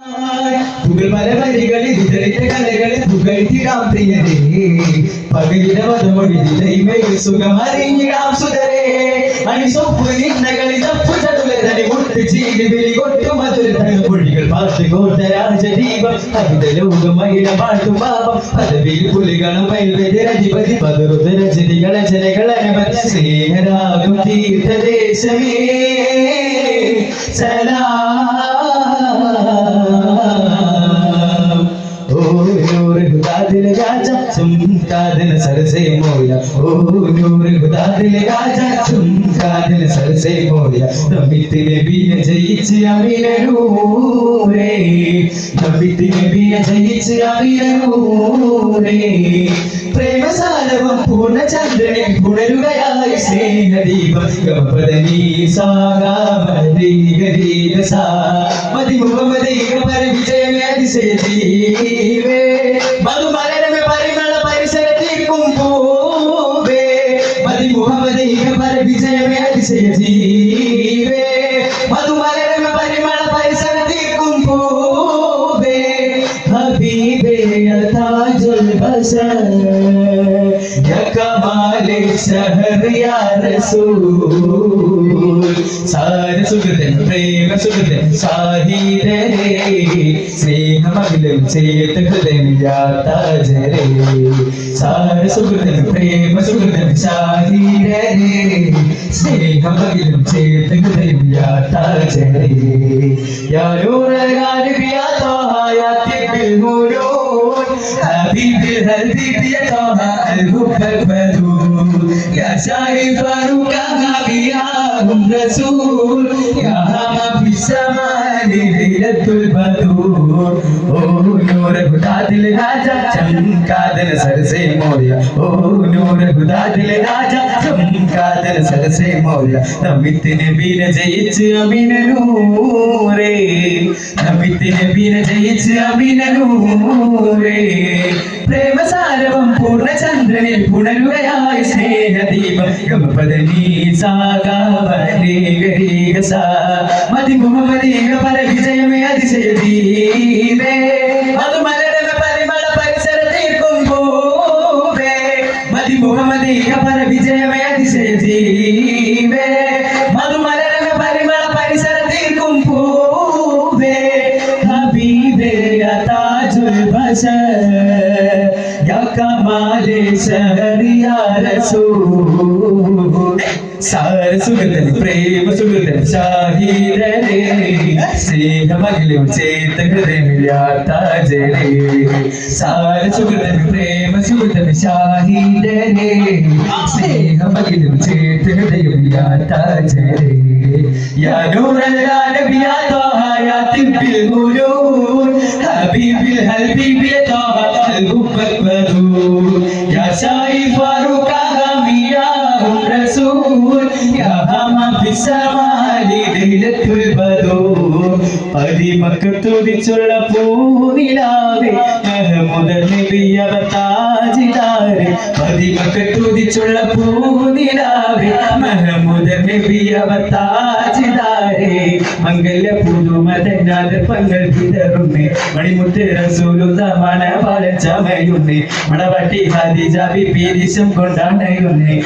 പുകൾ മലവരികളിൽ ഇതറിന്റെ കലകളിൽ പുകഴ്ത്തിടാം പ്രിയരേ പകലിട വധമൊഴിതിലൈമയിൽ സുഖമറിഞ്ഞിടാം സുതരേ അണിസൊപ്പ് നിന്നകളിൽ തപ്പു ചതുലതനി മുട്ട് ചീലി വിളി കൊട്ടു മധുര മൊഴികൾ പാട്ട് കോട്ടരാജദീപം അഹിത ലോകമഹിള പാട്ടു പാപം പദവിയിൽ പുലികളും മൈൽവെതിരധിപതി പതറുതരചരികളെ ജനകളനവൻ സ്നേഹരാഗം തീർത്ഥദേശമേ സലാം കാതിന് സരസേ മോയ. ഓ നൂറ് ഹുദാദിലെ രാജ ചുംകാതിന് സരസേ മോയ. നബിത്തിലെ ബിയ ജയിച്ച് അമിലെ നൂറേ നബിത്തിലെ ബിയ ജയിച്ച് അമിലെ നൂറേ പ്രേമസാരവം പൂർണചന്ദ്രനെ പുണരുകയായി സ്നേഹദീപം. ഗംപദനീ സാഗാമരീകരീരസാ മതി മുഹമ്മദീക പരവിജയമേ അതിശയതീവേ ജീവേ മധുമരണ പരിമള പരിസരത്തേക്കും പൂവേ. ഹബീബേ താജുൽ ബസർ. യകമാലെ സഹർ യാ റസൂൽ. സാരസുഖതൻ പ്രേമസുഖതൻ സാഹിരേ. സ്നേഹമകിലും ചേത്ത ഹൃദയം യാതാജരേ സാരസുഖതൻ പ്രേമസുഖതൻ സാഹിരേ. സ്നേഹമകിലും ചേത്ത ഹൃദയം യാതാജരേ യാരൂറകാല ബിയാതോ ഹയാത്തിൽ ബിൽമൂലൂൻ ഹബീബിൽ ഹബീബിയ തോഹ അൽഹുബ് ബദൂ يا شايف فاروق يا رسول يا هم في السماء ليلة البدور ओ नूर खुदा दिल राजा चमका दिल सर से मोया ओ नूर खुदा दिल राजा സരസെ മൗല നബിത്തിന് ബീര ജയിച്ച് അഭിനൂരേ നബിത്തിന് ബീര ജയിച്ച് അഭിനൂരേ പ്രേമസാരവം പൂർണചന്ദ്രനിൽ പുണരുകയായി സ്നേഹദീപം. ഗംപദനീ സാഗാരീക മതിമുഖ പരീക പരവിജയമേ അതിശയതീരേ ദീപേ മധുമലരമ പരിമള പരിസര തീർക്കും പൂവേ. ഹബീബേ താജുൽ ബശർ യാ കമാലെ ശഹർ യാ റസൂൽ. സാര സുഗതൻ പ്രേമ സുഗതൻ ഷാഹിരേ സ്നേഹമകിലും ചേത്ത ഹൃദയമില്ലാത്താജരേ സാര സുഗതൻ പ്രേമ സുഗതൻ ഷാഹിരേ സ്നേഹമകിലും ചേത്ത ഹൃദയമില്ലാത്താജരേ യാ നൂറൽ നബി യാ ത്വാഹ യാ തിബ്ബിൽ മുരൂൻ ഹബീബിൽ ഹബീബിൽ ത്വാഹ الحب البدور يا شايف فاروق يا رسول يا هم في السماء ليلة البدور അരിമക്കത്തുതിച്ചുള്ള പൂനിലാവേ മെഹമുദ നബിയവ താജിദാരെ അരിമക്കത്തുതിച്ചുള്ള പൂനിലാവേ മെഹമുദ നബിയവ താജിദാരെ മംഗല പുതുമതനാഥ പങ്ങൾ വിതറുന്നേ മണിമുത്ത് റസൂലുള്ള മണവാളൻ ചമയുന്നേ മണവാട്ടി ഹാദിജ ബിബി ദിശം കൊണ്ടാണയുന്നേ